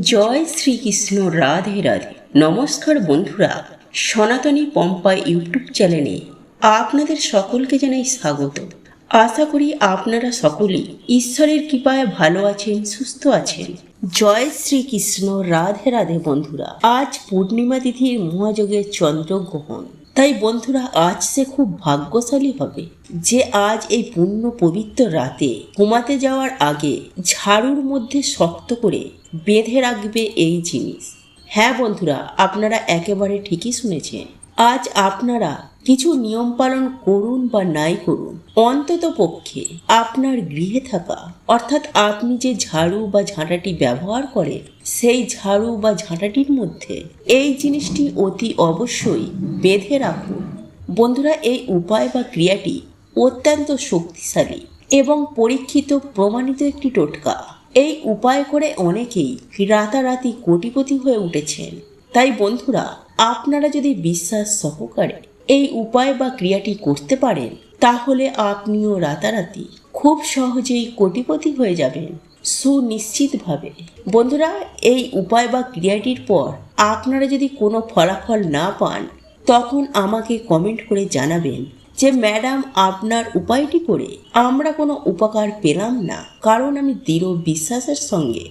জয় শ্রীকৃষ্ণ রাধে রাধে। নমস্কার বন্ধুরা, সনাতনী পম্পা ইউটিউব চ্যানেলে আপনাদের সকলকে জানাই স্বাগত। আশা করি আপনারা সকলেই ঈশ্বরের কৃপায় ভালো আছেন, সুস্থ আছেন। জয় শ্রীকৃষ্ণ, রাধে রাধে বন্ধুরা। আজ পূর্ণিমা তিথির মহাযোগের চন্দ্রগ্রহণ তাই বন্ধুরা, আজ সে খুব ভাগ্যশালী হবে যে আজ এই পূর্ণ পবিত্র রাতে ঘুমাতে যাওয়ার আগে ঝাড়ুর মধ্যে শক্ত করে বেঁধে রাখবে এই জিনিস। হ্যাঁ বন্ধুরা, আপনারা একেবারে ঠিকই শুনেছেন। আজ আপনারা কিছু নিয়ম পালন করুন বা নাই করুন, অন্তত পক্ষে আপনার গৃহে থাকা, অর্থাৎ আপনি যে ঝাড়ু বা ঝাঁটাটি ব্যবহার করেন, সেই ঝাড়ু বা ঝাঁটাটির মধ্যে এই জিনিসটি অতি অবশ্যই বেঁধে রাখুন। বন্ধুরা, এই উপায় বা ক্রিয়াটি অত্যন্ত শক্তিশালী এবং পরীক্ষিত প্রমাণিত একটি টোটকা। এই উপায় করে অনেকেই রাতারাতি কোটিপতি হয়ে উঠেছেন। তাই বন্ধুরা, আপনারা যদি বিশ্বাস সহকারে এই উপায় বা ক্রিয়াটি করতে পারেন, তাহলে আপনিও রাতারাতি খুব সহজেই কোটিপতি হয়ে যাবেন। সুনিশ্চিতভাবে। বন্ধুরা, এই উপায় বা ক্রিয়াটির পর আপনারা যদি কোনো ফলাফল না পান, তখন আমাকে কমেন্ট করে জানাবেন। যে ম্যাডাম আপনার উপায়টি করে আমরা কোনো উপকার পেলাম না, কারণ আমি দৃঢ় বিশ্বাসের সঙ্গে।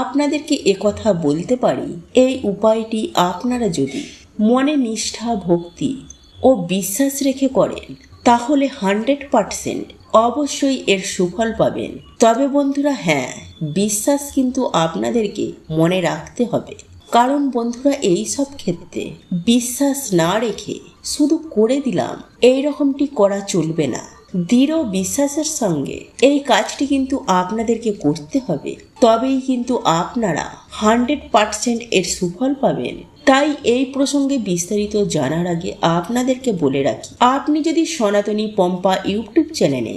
আপনাদেরকে একথা বলতে পারি, এই উপায়টি আপনারা যদি মনে নিষ্ঠা, ভক্তি ও বিশ্বাস রেখে করেন, তাহলে হান্ড্রেড পারসেন্ট অবশ্যই এর সুফল পাবেন। তবে বন্ধুরা হ্যাঁ বিশ্বাস কিন্তু আপনাদেরকে মনে রাখতে হবে। কারণ বন্ধুরা এই সব ক্ষেত্রে বিশ্বাস না রেখে শুধু করে দিলাম এই রকমটি করা চলবে না। দৃঢ় বিশ্বাসের সঙ্গে এই কাজটি কিন্তু আপনাদেরকে করতে হবে। তবেই কিন্তু আপনারা হান্ড্রেড পারসেন্ট এর সুফল পাবেন। তাই এই প্রসঙ্গে বিস্তারিত জানার আগে আপনাদেরকে বলে রাখি, আপনি যদি সনাতনী পম্পা ইউটিউব চ্যানেলে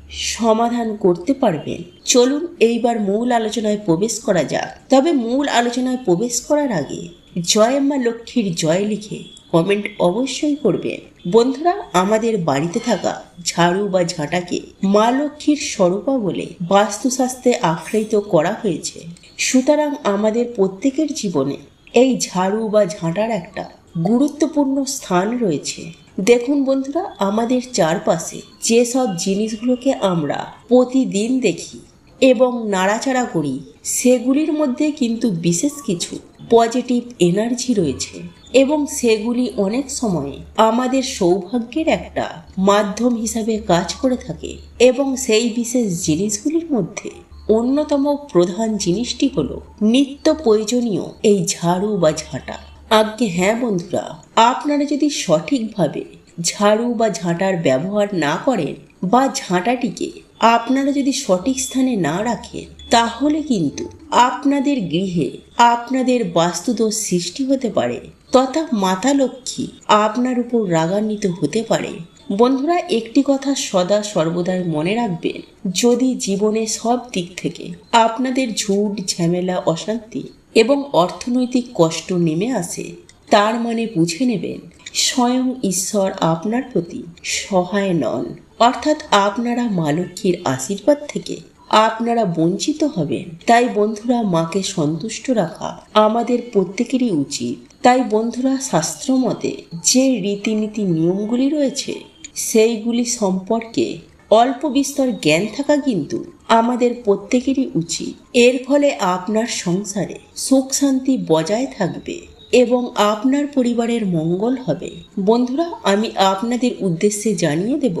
সমাধান করতে পারবেন। চলুন এইবার মূল আলোচনায় প্রবেশ করা যাক। তবে মূল আলোচনায় প্রবেশ করার আগে জয় মা লক্ষ্মীর জয় লিখে কমেন্ট অবশ্যই করবেন। বন্ধুরা, আমাদের বাড়িতে থাকা ঝাড়ু বা ঝাঁটাকে মা লক্ষ্মীর স্বরূপা বলে বাস্তুশাস্ত্রে আখ্যায়িত করা হয়েছে। সুতরাং আমাদের প্রত্যেকের জীবনে এই ঝাড়ু বা ঝাঁটার একটা গুরুত্বপূর্ণ স্থান রয়েছে। দেখুন বন্ধুরা, আমাদের চারপাশে যেসব জিনিসগুলোকে আমরা প্রতিদিন দেখি এবং নাড়াচাড়া করি, সেগুলির মধ্যে কিন্তু বিশেষ কিছু পজিটিভ এনার্জি রয়েছে এবং সেগুলি অনেক সময় আমাদের সৌভাগ্যের একটা মাধ্যম হিসাবে কাজ করে থাকে এবং সেই বিশেষ জিনিসগুলির মধ্যে অন্যতম প্রধান জিনিসটি হলো নিত্য প্রয়োজনীয় এই ঝাড়ু বা ঝাঁটা। আজ্ঞে হ্যাঁ বন্ধুরা। আপনারা যদি সঠিকভাবে ঝাড়ু বা ঝাঁটার ব্যবহার না করেন বা ঝাঁটাটিকে আপনারা যদি সঠিক স্থানে না রাখেন, তাহলে কিন্তু আপনাদের গৃহে আপনাদের বাস্তুদোষ সৃষ্টি হতে পারে তথা মাতা লক্ষ্মী আপনার উপর রাগান্বিত হতে পারে। বন্ধুরা, একটি কথা সদা সর্বদাই মনে রাখবেন, যদি জীবনে সব দিক থেকে আপনাদের ঝুট, ঝামেলা, অশান্তি এবং অর্থনৈতিক কষ্ট নেমে আসে, তার মানে বুঝে নেবেন, স্বয়ং ঈশ্বর আপনার প্রতি সহায় নন। অর্থাৎ আপনারা মা লক্ষ্মীর আশীর্বাদ থেকে আপনারা বঞ্চিত হবেন। তাই বন্ধুরা, মাকে সন্তুষ্ট রাখা আমাদের প্রত্যেকেরই উচিত। তাই বন্ধুরা, শাস্ত্র মতে যে রীতিনীতি নিয়মগুলি রয়েছে, সেইগুলি সম্পর্কে অল্প বিস্তর জ্ঞান থাকা কিন্তু আমাদের প্রত্যেকেরই উচিত। এর ফলে আপনার সংসারে সুখ শান্তি বজায় থাকবে এবং আপনার পরিবারের মঙ্গল হবে। বন্ধুরা, আমি আপনাদের উদ্দেশ্যে জানিয়ে দেব,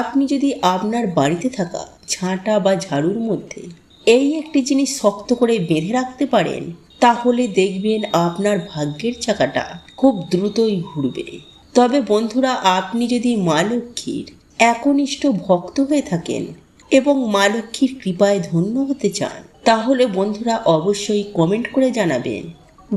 আপনি যদি আপনার বাড়িতে থাকা ঝাঁটা বা ঝাড়ুর মধ্যে এই একটি জিনিস শক্ত করে বেঁধে রাখতে পারেন, তাহলে দেখবেন আপনার ভাগ্যের চাকাটা খুব দ্রুতই ঘুরবে। তবে বন্ধুরা, আপনি যদি মা লক্ষ্মীর একনিষ্ঠ ভক্ত হয়ে থাকেন এবং মা লক্ষ্মীর কৃপায় ধন্য হতে চান। তাহলে বন্ধুরা অবশ্যই কমেন্ট করে জানাবেন,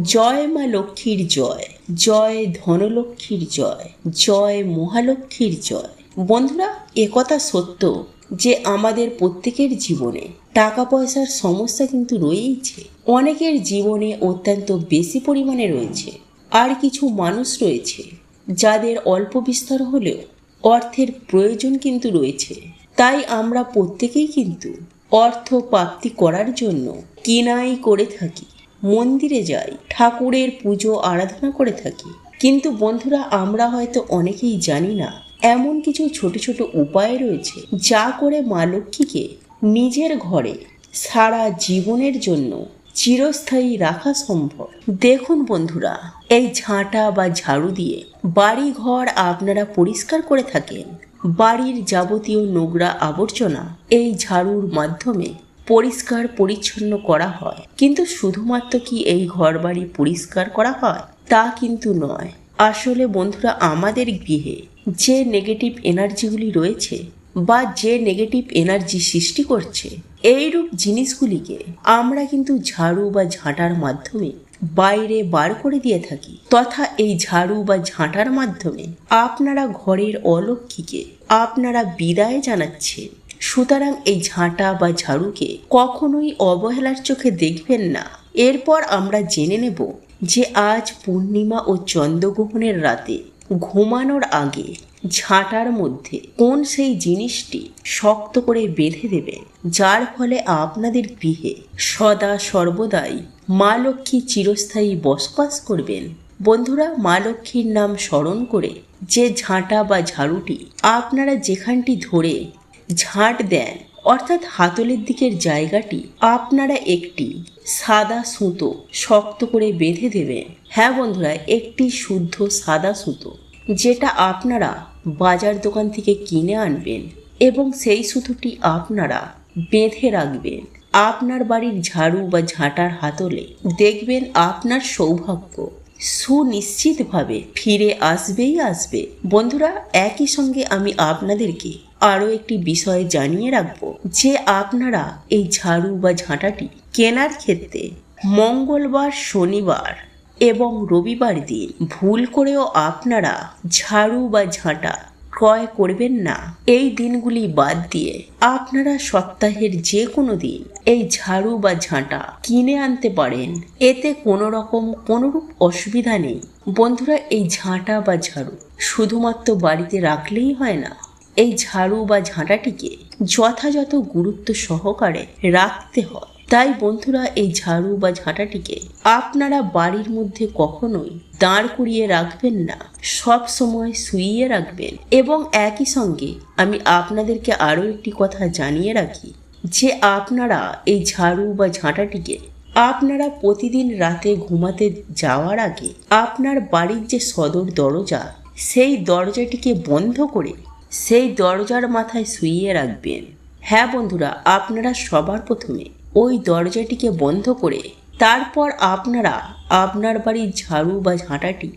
জয় মা লক্ষ্মীর জয় জয় ধনলক্ষ্মীর জয় জয় মহালক্ষ্মীর জয়। বন্ধুরা একথা সত্য যে আমাদের প্রত্যেকের জীবনে টাকা পয়সার সমস্যা কিন্তু রয়েইছে। অনেকের জীবনে অত্যন্ত বেশি পরিমাণে রয়েছে। আর কিছু মানুষ রয়েছে যাদের অল্প বিস্তর হলেও অর্থের প্রয়োজন কিন্তু রয়েছে। তাই আমরা প্রত্যেকেই কিন্তু অর্থ প্রাপ্তি করার জন্য কিনাই করে থাকি। মন্দিরে যাই, ঠাকুরের পুজো, আরাধনা করে থাকি। কিন্তু বন্ধুরা, আমরা হয়তো অনেকেই জানি না, এমন কিছু ছোট ছোট উপায় রয়েছে যা করে মা লক্ষ্মীকে নিজের ঘরে সারা জীবনের জন্য চিরস্থায়ী রাখা সম্ভব। দেখুন বন্ধুরা, এই ঝাঁটা বা ঝাড়ু দিয়ে বাড়ি ঘর আপনারা পরিষ্কার করে থাকেন। বাড়ির যাবতীয় নোংরা আবর্জনা এই ঝাড়ুর মাধ্যমে পরিষ্কার পরিচ্ছন্ন করা হয়। কিন্তু শুধুমাত্র কি এই ঘর বাড়ি পরিষ্কার করা হয়? তা কিন্তু নয়। আসলে বন্ধুরা, আমাদের গৃহে যে নেগেটিভ এনার্জিগুলি রয়েছে বা যে নেগেটিভ এনার্জি সৃষ্টি করছে এইরূপ জিনিসগুলিকে আমরা কিন্তু ঝাড়ু বা ঝাঁটার মাধ্যমে বাইরে বার করে দিয়ে থাকি। তথা এই ঝাড়ু বা ঝাঁটার মাধ্যমে আপনারা ঘরের অলক্ষীকে আপনারা বিদায় জানাচ্ছেন সুতরাং এই ঝাঁটা বা ঝাড়ুকে কখনোই অবহেলার চোখে দেখবেন না। এরপর আমরা জেনে নেব যে আজ পূর্ণিমা ও চন্দ্রগ্রহণের রাতে ঘুমানোর আগে ঝাঁটার মধ্যে কোন সেই জিনিসটি শক্ত করে বেঁধে দেবে, যার ফলে আপনাদের গৃহে সদা সর্বদাই মা লক্ষ্মী চিরস্থায়ী বসবাস করবেন। বন্ধুরা, মা লক্ষ্মীর নাম স্মরণ করে যে ঝাঁটা বা ঝাড়ুটি আপনারা যেখানটি ধরে ঝাঁট দেন, অর্থাৎ হাতলের দিকের জায়গাটি আপনারা একটি সাদা সুতো শক্ত করে বেঁধে দেবেন। হ্যাঁ বন্ধুরা, একটি শুদ্ধ সাদা সুতো, যেটা আপনারা বাজার দোকান থেকে কিনে আনবেন এবং সেই সুতোটি আপনারা বেঁধে রাখবেন। আপনার বাড়ির ঝাড়ু বা ঝাঁটার হাতলে দেখবেন আপনার সৌভাগ্য। সুনিশ্চিতভাবে ফিরে আসবেই আসবে। বন্ধুরা, একই সঙ্গে আমি আপনাদেরকে আরও একটি বিষয় জানিয়ে রাখব যে আপনারা এই ঝাড়ু বা ঝাঁটাটি কেনার ক্ষেত্রে মঙ্গলবার, শনিবার এবং রবিবার দিন ভুল করেও আপনারা ঝাড়ু বা ঝাঁটা ক্রয় করবেন না। এই দিনগুলি বাদ দিয়ে আপনারা সপ্তাহের যে কোনো দিন এই ঝাড়ু বা ঝাঁটা কিনে আনতে পারেন। এতে কোনো রকম কোনোরূপ অসুবিধা নেই। বন্ধুরা, এই ঝাঁটা বা ঝাড়ু শুধুমাত্র বাড়িতে রাখলেই হয় না, এই ঝাড়ু বা ঝাঁটাটিকে যথাযথ গুরুত্ব সহকারে রাখতে হয়। তাই বন্ধুরা, এই ঝাড়ু বা ঝাঁটাটিকে আপনারা বাড়ির মধ্যে কখনোই দাঁড় করিয়ে রাখবেন না। সব সময় শুইয়ে রাখবেন। এবং একই সঙ্গে আমি আপনাদেরকে আরও একটি কথা জানিয়ে রাখি, যে আপনারা এই ঝাড়ু বা ঝাঁটাটিকে আপনারা প্রতিদিন রাতে ঘুমাতে যাওয়ার আগে আপনার বাড়ির যে সদর দরজা, সেই দরজাটিকে বন্ধ করে সেই দরজার মাথায় শুইয়ে রাখবেন। হ্যাঁ বন্ধুরা, আপনারা সবার প্রথমে ওই দরজাটিকে বন্ধ করে তারপর আপনারা আপনার বাড়ির ঝাড়ু বা ঝাঁটাটি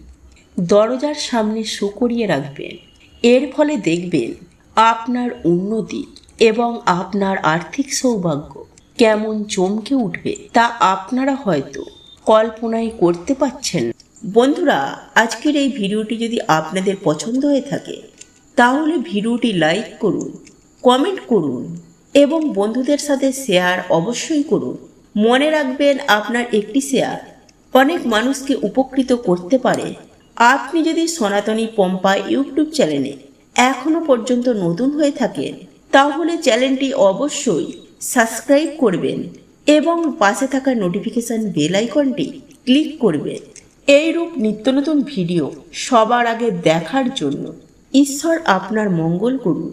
দরজার সামনে শুকরিয়ে রাখবেন। এর ফলে দেখবেন আপনার উন্নতি এবং আপনার আর্থিক সৌভাগ্য কেমন চমকে উঠবে তা আপনারা হয়তো কল্পনাই করতে পারছেন বন্ধুরা, আজকের এই ভিডিওটি যদি আপনাদের পছন্দ হয়ে থাকে, তাহলে ভিডিওটি লাইক করুন, কমেন্ট করুন এবং বন্ধুদের সাথে শেয়ার অবশ্যই করুন। মনে রাখবেন, আপনার একটি শেয়ার অনেক মানুষকে উপকৃত করতে পারে। আপনি যদি সনাতনী পম্পা ইউটিউব চ্যানেলে এখনও পর্যন্ত নতুন হয়ে থাকেন, তাহলে চ্যানেলটি অবশ্যই সাবস্ক্রাইব করবেন এবং পাশে থাকা নোটিফিকেশান বেল আইকনটি ক্লিক করবেন। এইরূপ নিত্য নতুন ভিডিও সবার আগে দেখার জন্য ঈশ্বর আপনার মঙ্গল করুন।